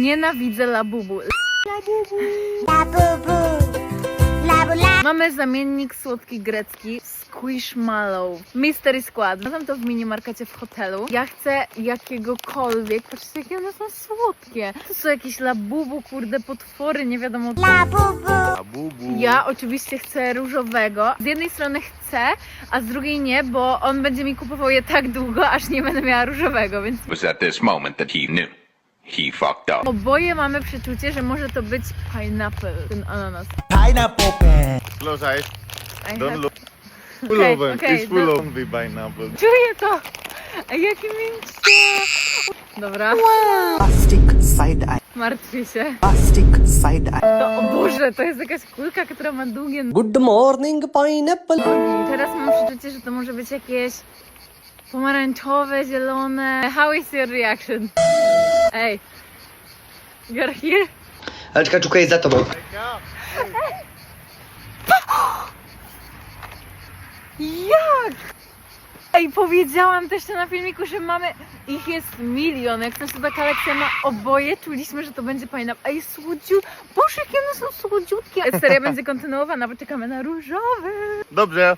Nienawidzę labubu. Mamy zamiennik słodki grecki Squishmallow Mystery Squad. Znalazłam to w minimarkecie w hotelu. Ja chcę jakiegokolwiek. Patrzcie, jakie one są słodkie. To są jakieś labubu, kurde, potwory, nie wiadomo co. A bubu. Ja oczywiście chcę różowego. Z jednej strony chcę, a z drugiej nie, bo on będzie mi kupował je tak długo, aż nie będę miała różowego, więc was at this moment that he knew. He fucked up. oboje mamy przeczucie, że może to być pineapple, ten ananas. Close eyes. I Don't have- look. Full Okej, open. okej, It's full no. open with pineapple. Czuję to! Ej, jakie miękkie! Dobra, Plastic side eye. martwię się. Plastic side eye. To, o Boże, to jest jakaś kulka, która ma długie. Good morning, pineapple. Teraz mam przeczucie, że to może być jakieś pomarańczowe, zielone. How is your reaction? Ej. You're here? Ale czekaj, czekaj, za tobą. Jak? Ej, powiedziałam też to na filmiku, że mamy, ich jest milion, jak nasza ta kolekcja ma oboje, czuliśmy, że to będzie fajna. Ej, słodziu, Boże, jakie one są słodziutkie. Seria będzie kontynuowana, bo czekamy na różowy. Dobrze.